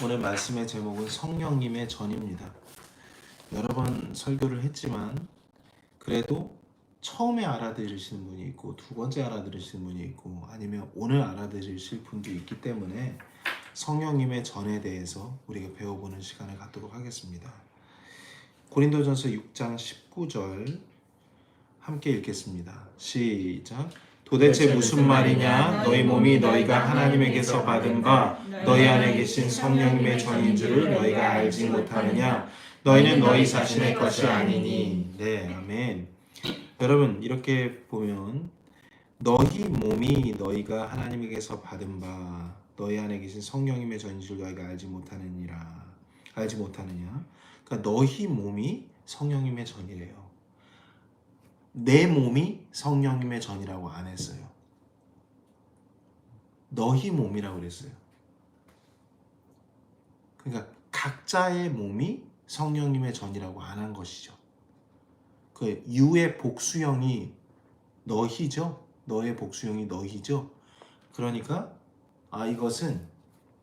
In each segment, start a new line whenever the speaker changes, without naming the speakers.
오늘 말씀의 제목은 성령님의 전입니다. 여러 번 설교를 했지만 그래도 처음에 알아들으시는 분이 있고 두 번째 알아들으시는 분이 있고 아니면 오늘 알아들으실 분도 있기 때문에 성령님의 전에 대해서 우리가 배워보는 시간을 갖도록 하겠습니다. 고린도전서 6장 19절 함께 읽겠습니다. 시작. 도대체 무슨 말이냐? 너희 몸이 너희가 하나님에게서 받은 바 너희 안에 계신 성령님의 전인 줄을 너희가 알지 못하느냐? 너희는 너희 자신의 것이 아니니. 네, 아멘. 여러분 이렇게 보면 너희 몸이 너희가 하나님에게서 받은 바 너희 안에 계신 성령님의 전인 줄 너희가 알지 못하느니라. 알지 못하느냐? 그러니까 너희 몸이 성령님의 전이래요. 내 몸이 성령님의 전이라고 안 했어요. 너희 몸이라고 그랬어요. 그러니까 각자의 몸이 성령님의 전이라고 안 한 것이죠. 그 유의 복수형이 너희죠. 너의 복수형이 너희죠. 그러니까 아 이것은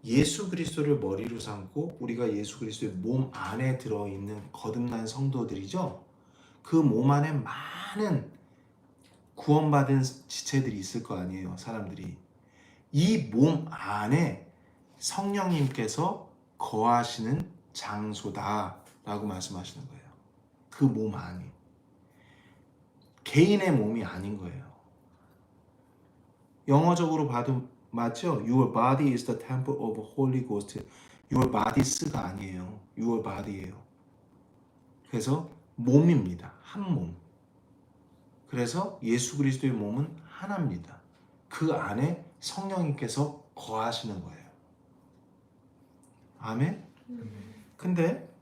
예수 그리스도를 머리로 삼고 우리가 예수 그리스도의 몸 안에 들어 있는 거듭난 성도들이죠. 그 몸 안에 많은 구원받은 지체들이 있을 거 아니에요, 사람들이. 이 몸 안에 성령님께서 거하시는 장소다라고 말씀하시는 거예요. 그 몸 안이. 개인의 몸이 아닌 거예요. 영어적으로 봐도 맞죠? Your body is the temple of Holy Ghost. Your bodies가 아니에요. Your body예요. 그래서 몸입니다. 한 몸. 그래서 예수 그리스도의 몸은 하나입니다. 그 안에 성령님께서 거하시는 거예요. 아멘? 근데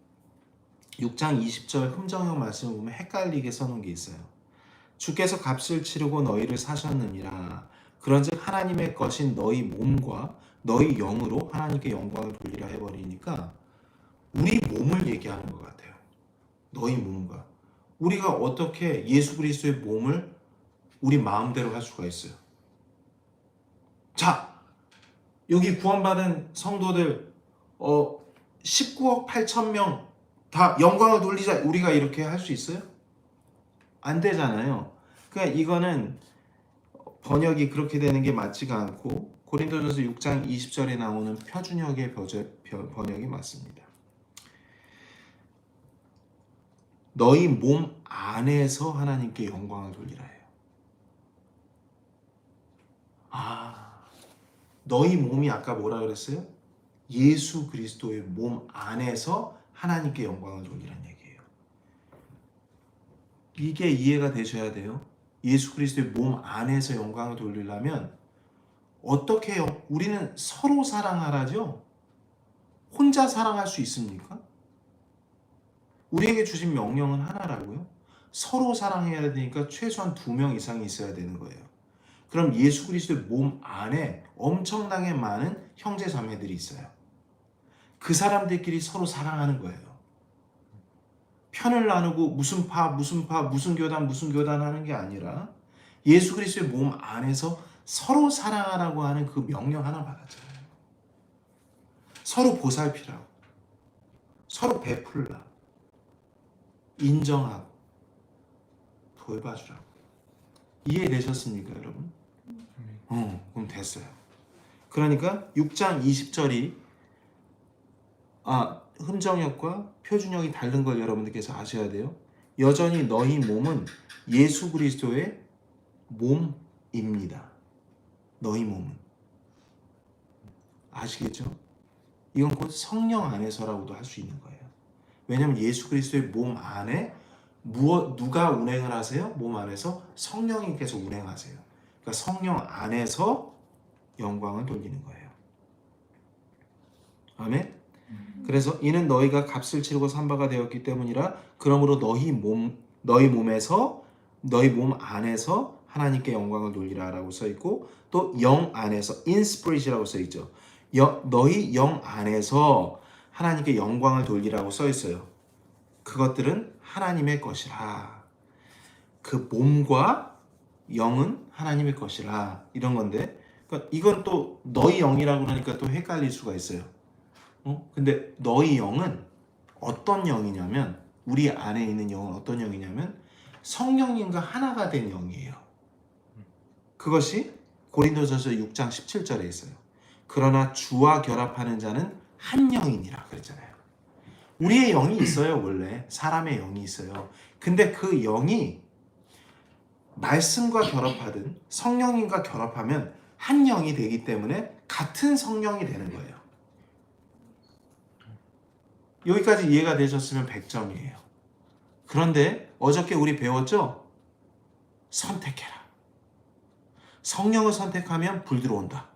6장 20절 흠정형 말씀을 보면 헷갈리게 써놓은 게 있어요. 주께서 값을 치르고 너희를 사셨느니라. 그런즉 하나님의 것인 너희 몸과 너희 영으로 하나님께 영광을 돌리라 해버리니까 우리 몸을 얘기하는 것 같아요. 너희 몸과 우리가 어떻게 예수 그리스도의 몸을 우리 마음대로 할 수가 있어요. 자, 여기 구원받은 성도들 어 19억 8천 명 다 영광을 돌리자 우리가 이렇게 할 수 있어요? 안 되잖아요. 그러니까 이거는 번역이 그렇게 되는 게 맞지가 않고 고린도전서 6장 20절에 나오는 표준역의 번역이 맞습니다. 너희 몸 안에서 하나님께 영광을 돌리라 해요. 아, 너희 몸이 아까 뭐라 그랬어요? 예수 그리스도의 몸 안에서 하나님께 영광을 돌리라는 얘기예요. 이게 이해가 되셔야 돼요. 예수 그리스도의 몸 안에서 영광을 돌리려면 어떻게 해요? 우리는 서로 사랑하라죠? 혼자 사랑할 수 있습니까? 우리에게 주신 명령은 하나라고요. 서로 사랑해야 되니까 최소한 두 명 이상이 있어야 되는 거예요. 그럼 예수 그리스도의 몸 안에 엄청나게 많은 형제 자매들이 있어요. 그 사람들끼리 서로 사랑하는 거예요. 편을 나누고 무슨 파, 무슨 파, 무슨 교단, 무슨 교단 하는 게 아니라 예수 그리스도의 몸 안에서 서로 사랑하라고 하는 그 명령 하나 받았잖아요. 서로 보살피라고. 서로 베풀라. 인정하고 돌봐주라고. 이해되셨습니까, 여러분? 어, 그럼 됐어요. 그러니까 6장 20절이 아, 흠정역과 표준역이 다른 걸 여러분들께서 아셔야 돼요. 여전히 너희 몸은 예수 그리스도의 몸입니다. 너희 몸은. 아시겠죠? 이건 곧 성령 안에서라고도 할 수 있는 거예요. 왜냐하면 예수 그리스도의 몸 안에 무엇 누가 운행을 하세요? 몸 안에서 성령님께서 운행하세요. 그러니까 성령 안에서 영광을 돌리는 거예요. 아멘. 그래서 이는 너희가 값을 치르고 산바가 되었기 때문이라 그러므로 너희 몸 너희 몸에서 너희 몸 안에서 하나님께 영광을 돌리라라고 써 있고 또 영 안에서 인스피릿이라고 써 있죠. 여, 너희 영 안에서 하나님께 영광을 돌리라고 써 있어요. 그것들은 하나님의 것이라. 그 몸과 영은 하나님의 것이라 이런 건데 그러니까 이건 또 너희 영이라고 하니까 또 헷갈릴 수가 있어요. 어? 근데 너희 영은 어떤 영이냐면 우리 안에 있는 영은 어떤 영이냐면 성령님과 하나가 된 영이에요. 그것이 고린도전서 6장 17절에 있어요. 그러나 주와 결합하는 자는 한 영이니라 그랬잖아요. 우리의 영이 있어요, 원래. 사람의 영이 있어요. 근데 그 영이 말씀과 결합하든 성령님과 결합하면 한 영이 되기 때문에 같은 성령이 되는 거예요. 여기까지 이해가 되셨으면 100점이에요. 그런데 어저께 우리 배웠죠? 선택해라. 성령을 선택하면 불 들어온다.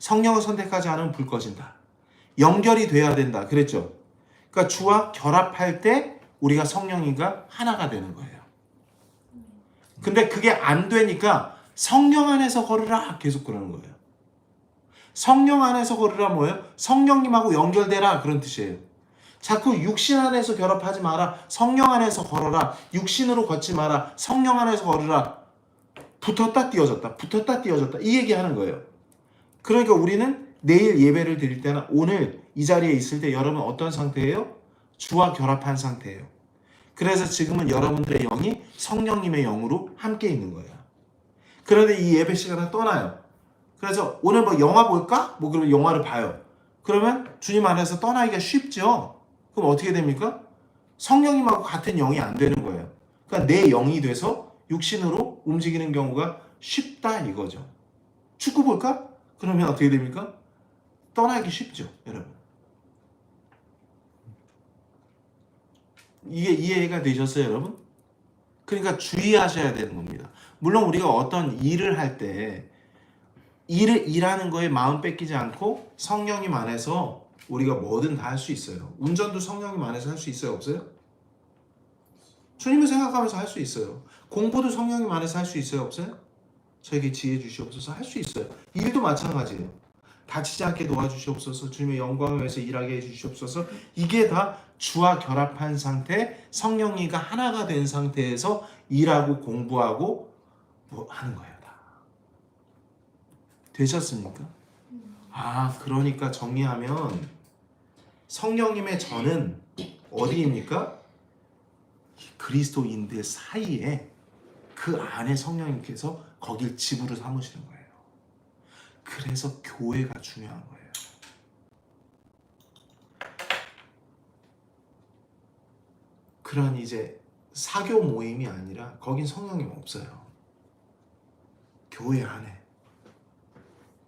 성령을 선택하지 않으면 불 꺼진다. 연결이 돼야 된다. 그랬죠? 그러니까 주와 결합할 때 우리가 성령이가 하나가 되는 거예요. 근데 그게 안 되니까 성령 안에서 걸으라 계속 그러는 거예요. 성령 안에서 걸으라 뭐예요? 성령님하고 연결되라 그런 뜻이에요. 자꾸 육신 안에서 결합하지 마라. 성령 안에서 걸어라. 육신으로 걷지 마라. 성령 안에서 걸으라. 붙었다 띄어졌다. 붙었다 띄어졌다. 이 얘기 하는 거예요. 그러니까 우리는 내일 예배를 드릴 때나 오늘 이 자리에 있을 때 여러분 어떤 상태예요? 주와 결합한 상태예요. 그래서 지금은 여러분들의 영이 성령님의 영으로 함께 있는 거예요. 그런데 이 예배 시간은 떠나요. 그래서 오늘 뭐 영화 볼까? 뭐 그러면 영화를 봐요. 그러면 주님 안에서 떠나기가 쉽죠. 그럼 어떻게 됩니까? 성령님하고 같은 영이 안 되는 거예요. 그러니까 내 영이 돼서 육신으로 움직이는 경우가 쉽다 이거죠. 축구 볼까? 그러면 어떻게 됩니까? 떠나기 쉽죠, 여러분. 이게 이해가 되셨어요, 여러분? 그러니까 주의하셔야 되는 겁니다. 물론 우리가 어떤 일을 할 때 일을 일하는 거에 마음 뺏기지 않고 성령님 안에서 우리가 뭐든 다 할 수 있어요. 운전도 성령님 안에서 할 수 있어요, 없어요? 주님을 생각하면서 할 수 있어요. 공부도 성령님 안에서 할 수 있어요, 없어요? 저에게 지혜 주시옵소서 할 수 있어요. 일도 마찬가지예요. 다치지 않게 도와주시옵소서 주님의 영광을 위해서 일하게 해주시옵소서 이게 다 주와 결합한 상태 성령이가 하나가 된 상태에서 일하고 공부하고 뭐 하는 거예요 다 되셨습니까? 아 그러니까 정리하면 성령님의 저는 어디입니까? 그리스도인들 사이에 그 안에 성령님께서 거길 집으로 삼으시는 거예요. 그래서 교회가 중요한 거예요. 그런 이제 사교 모임이 아니라 거긴 성령님 없어요. 교회 안에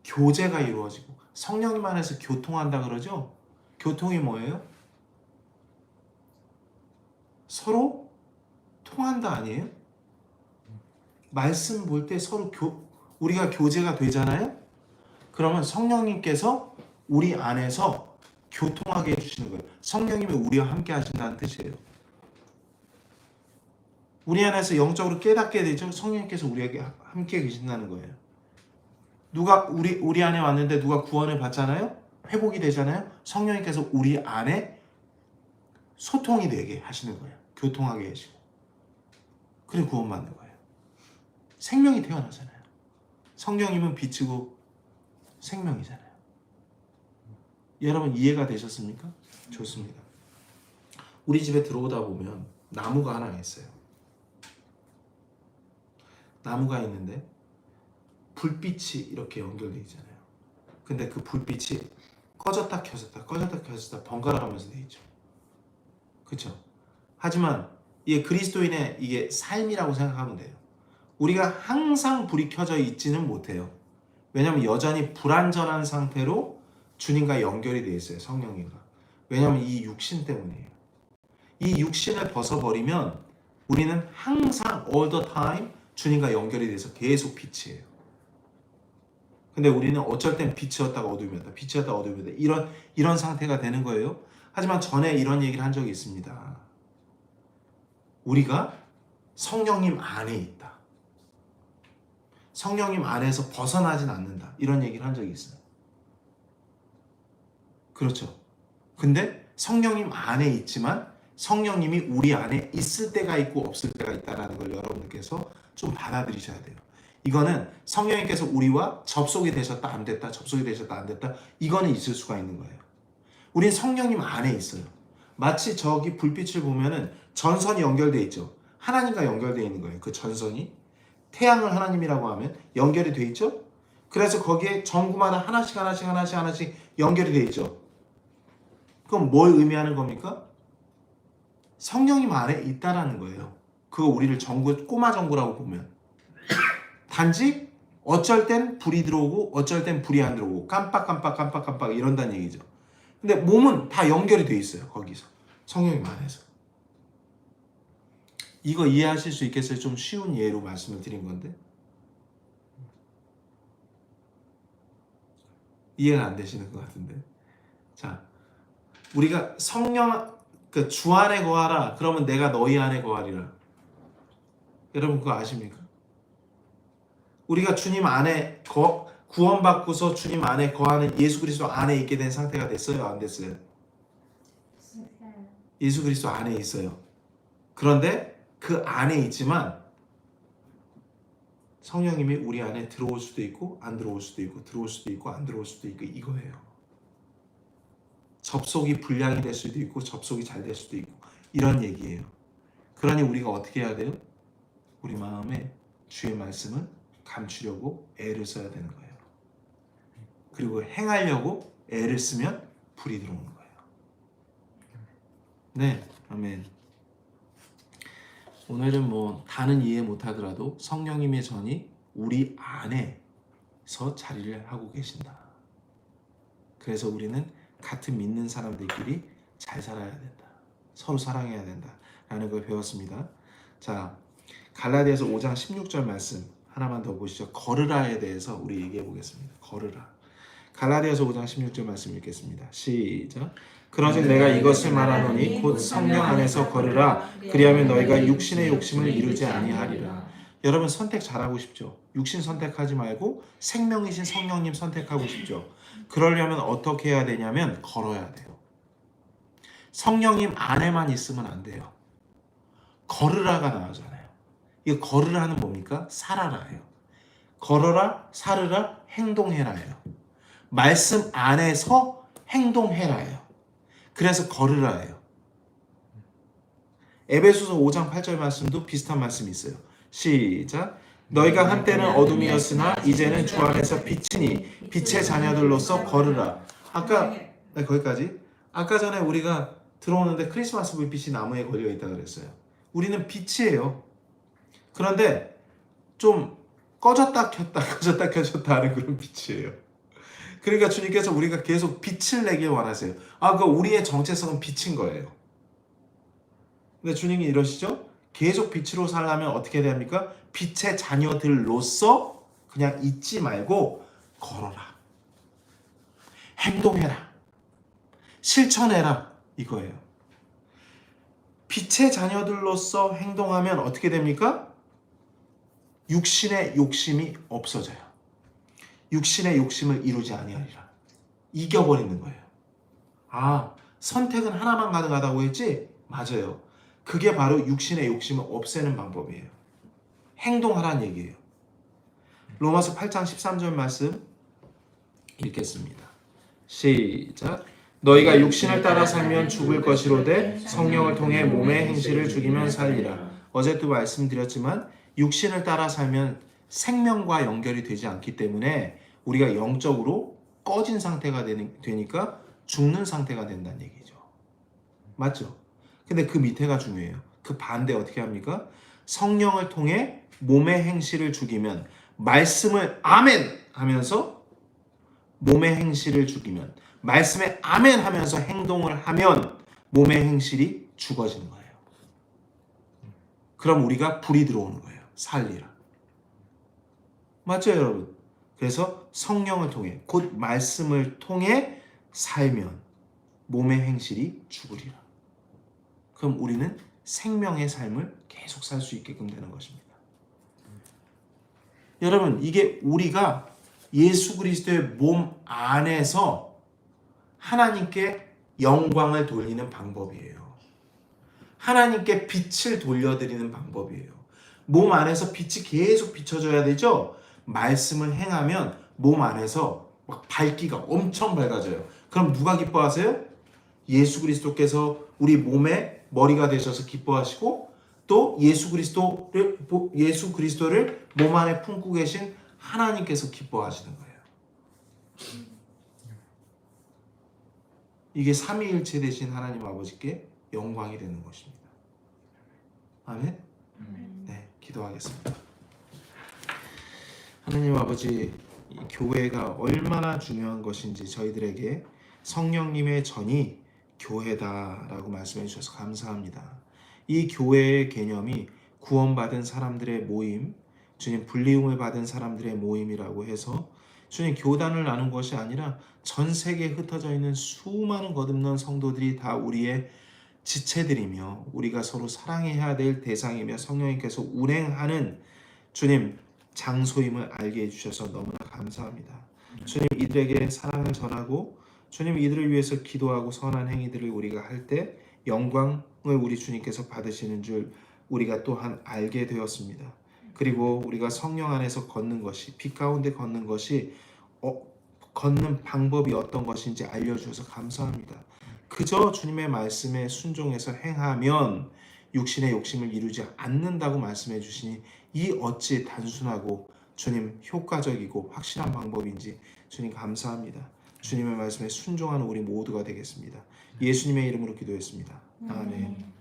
교제가 이루어지고 성령님 안에서 교통한다 그러죠? 교통이 뭐예요? 서로 통한다 아니에요? 말씀 볼 때 서로 교, 우리가 교제가 되잖아요? 그러면 성령님께서 우리 안에서 교통하게 해주시는 거예요. 성령님이 우리와 함께 하신다는 뜻이에요. 우리 안에서 영적으로 깨닫게 되죠. 성령님께서 우리에게 함께 계신다는 거예요. 누가 우리 우리 안에 왔는데 누가 구원을 받잖아요. 회복이 되잖아요. 성령님께서 우리 안에 소통이 되게 하시는 거예요. 교통하게 하시고. 그래 구원받는 거예요. 생명이 태어나잖아요. 성령님은 빛이고 생명이잖아요. 여러분 이해가 되셨습니까? 좋습니다. 우리 집에 들어오다 보면 나무가 하나 있어요. 나무가 있는데 불빛이 이렇게 연결되어 있잖아요. 근데 그 불빛이 꺼졌다 켜졌다 꺼졌다 켜졌다 번갈아 가면서 돼 있죠. 그렇죠? 하지만 이게 그리스도인의 이게 삶이라고 생각하면 돼요. 우리가 항상 불이 켜져 있지는 못해요. 왜냐하면 여전히 불완전한 상태로 주님과 연결이 되어 있어요. 성령님과. 왜냐하면 이 육신 때문이에요. 이 육신을 벗어버리면 우리는 항상 all the time 주님과 연결이 돼서 계속 빛이에요. 근데 우리는 어쩔 땐 빛이었다가 어둠이었다. 빛이었다가 어둠이었다. 이런 이런 상태가 되는 거예요. 하지만 전에 이런 얘기를 한 적이 있습니다. 우리가 성령님 안에. 성령님 안에서 벗어나진 않는다. 이런 얘기를 한 적이 있어요. 그렇죠. 근데 성령님 안에 있지만 성령님이 우리 안에 있을 때가 있고 없을 때가 있다라는 걸 여러분들께서 좀 받아들이셔야 돼요. 이거는 성령님께서 우리와 접속이 되셨다 안 됐다 접속이 되셨다 안 됐다 이거는 있을 수가 있는 거예요. 우린 성령님 안에 있어요. 마치 저기 불빛을 보면은 전선이 연결돼 있죠. 하나님과 연결돼 있는 거예요. 그 전선이 태양을 하나님이라고 하면 연결이 돼 있죠. 그래서 거기에 전구마다 하나씩 하나씩 하나씩 하나씩 연결이 돼 있죠. 그럼 뭘 의미하는 겁니까? 성령님 안에 있다라는 거예요. 그거 우리를 전구 꼬마 전구라고 보면 단지 어쩔 땐 불이 들어오고 어쩔 땐 불이 안 들어오고 깜빡깜빡 깜빡깜빡 이런다는 얘기죠. 근데 몸은 다 연결이 돼 있어요. 거기서 성령님 안에서. 이거 이해하실 수 있겠어요? 좀 쉬운 예로 말씀을 드린 건데 이해가 안 되시는 것 같은데. 자, 우리가 성령 그 주 안에 거하라. 그러면 내가 너희 안에 거하리라. 여러분 그거 아십니까? 우리가 주님 안에 거, 구원받고서 주님 안에 거하는 예수 그리스도 안에 있게 된 상태가 됐어요, 안 됐어요? 예수 그리스도 안에 있어요. 그런데 그 안에 있지만 성령님이 우리 안에 들어올 수도 있고 안 들어올 수도 있고 들어올 수도 있고 안 들어올 수도 있고 이거예요. 접속이 불량이 될 수도 있고 접속이 잘 될 수도 있고 이런 얘기예요. 그러니 우리가 어떻게 해야 돼요? 우리 마음에 주의 말씀을 감추려고 애를 써야 되는 거예요. 그리고 행하려고 애를 쓰면 불이 들어오는 거예요. 네, 아멘. 오늘은 뭐 다는 이해 못하더라도 성령님의 전이 우리 안에서 자리를 하고 계신다. 그래서 우리는 같은 믿는 사람들끼리 잘 살아야 된다. 서로 사랑해야 된다. 라는 걸 배웠습니다. 자, 갈라디아서 5장 16절 말씀 하나만 더 보시죠. 거르라에 대해서 우리 얘기해 보겠습니다. 거르라. 갈라디아서 5장 16절 말씀 읽겠습니다. 시작. 그러즉 내가 이것을 말하노니 곧 성령 안에서 거르라 그리하면 너희가 육신의 욕심을 이루지 아니하리라. 여러분 선택 잘하고 싶죠? 육신 선택하지 말고 생명이신 성령님 선택하고 싶죠? 그러려면 어떻게 해야 되냐면 걸어야 돼요. 성령님 안에만 있으면 안 돼요. 걸으라가 나오잖아요. 이 걸으라는 뭡니까? 살아라예요. 걸어라, 살으라, 행동해라예요. 말씀 안에서 행동해라예요. 그래서 걸으라예요. 에베소서 5장 8절 말씀도 비슷한 말씀이 있어요. 시작. 너희가 한때는 어둠이었으나 이제는 주 안에서 빛이니 빛의 자녀들로서 걸으라. 아까 네, 거기까지. 아까 전에 우리가 들어오는데 크리스마스 불빛이 나무에 걸려 있다 그랬어요. 우리는 빛이에요. 그런데 좀 꺼졌다 켰다 꺼졌다 켜졌다 하는 그런 빛이에요. 그러니까 주님께서 우리가 계속 빛을 내길 원하세요. 아, 그 우리의 정체성은 빛인 거예요. 근데 주님이 이러시죠? 계속 빛으로 살려면 어떻게 해야 됩니까? 빛의 자녀들로서 그냥 잊지 말고 걸어라. 행동해라. 실천해라. 이거예요. 빛의 자녀들로서 행동하면 어떻게 됩니까? 육신의 욕심이 없어져요. 육신의 욕심을 이루지 아니하리라. 이겨버리는 거예요. 아, 선택은 하나만 가능하다고 했지? 맞아요. 그게 바로 육신의 욕심을 없애는 방법이에요. 행동하라는 얘기예요. 로마서 8장 13절 말씀 읽겠습니다. 시작. 너희가 육신을 따라 살면 죽을 것이로되 성령을 통해 몸의 행실을 죽이면 살리라. 어제도 말씀드렸지만 육신을 따라 살면 생명과 연결이 되지 않기 때문에 우리가 영적으로 꺼진 상태가 되니까 죽는 상태가 된다는 얘기죠. 맞죠? 근데 그 밑에가 중요해요. 그 반대 어떻게 합니까? 성령을 통해 몸의 행실을 죽이면 말씀을 아멘 하면서 몸의 행실을 죽이면 말씀에 아멘 하면서 행동을 하면 몸의 행실이 죽어지는 거예요. 그럼 우리가 불이 들어오는 거예요. 살리라. 맞죠, 여러분? 그래서 성령을 통해 곧 말씀을 통해 살면 몸의 행실이 죽으리라. 그럼 우리는 생명의 삶을 계속 살 수 있게끔 되는 것입니다. 여러분, 이게 우리가 예수 그리스도의 몸 안에서 하나님께 영광을 돌리는 방법이에요. 하나님께 빛을 돌려드리는 방법이에요. 몸 안에서 빛이 계속 비춰져야 되죠? 말씀을 행하면 몸 안에서 막 밝기가 엄청 밝아져요. 그럼 누가 기뻐하세요? 예수 그리스도께서 우리 몸의 머리가 되셔서 기뻐하시고 또 예수 그리스도를 예수 그리스도를 몸 안에 품고 계신 하나님께서 기뻐하시는 거예요. 이게 삼위일체 되신 하나님 아버지께 영광이 되는 것입니다. 아멘. 네, 기도하겠습니다. 하나님 아버지, 이 교회가 얼마나 중요한 것인지 저희들에게 성령님의 전이 교회다라고 말씀해 주셔서 감사합니다. 이 교회의 개념이 구원받은 사람들의 모임, 주님 분리움을 받은 사람들의 모임이라고 해서 주님 교단을 나눈 것이 아니라 전 세계에 흩어져 있는 수많은 거듭난 성도들이 다 우리의 지체들이며 우리가 서로 사랑해야 될 대상이며 성령님께서 운행하는 주님 장소임을 알게 해주셔서 너무나 감사합니다. 주님 이들에게 사랑을 전하고 주님 이들을 위해서 기도하고 선한 행위들을 우리가 할 때 영광을 우리 주님께서 받으시는 줄 우리가 또한 알게 되었습니다. 그리고 우리가 성령 안에서 걷는 것이 빛 가운데 걷는 것이 어, 걷는 방법이 어떤 것인지 알려주셔서 감사합니다. 그저 주님의 말씀에 순종해서 행하면 육신의 욕심을 이루지 않는다고 말씀해 주시니 이 어찌 단순하고 주님 효과적이고 확실한 방법인지 주님 감사합니다. 주님의 말씀에 순종하는 우리 모두가 되겠습니다. 예수님의 이름으로 기도했습니다. 아멘.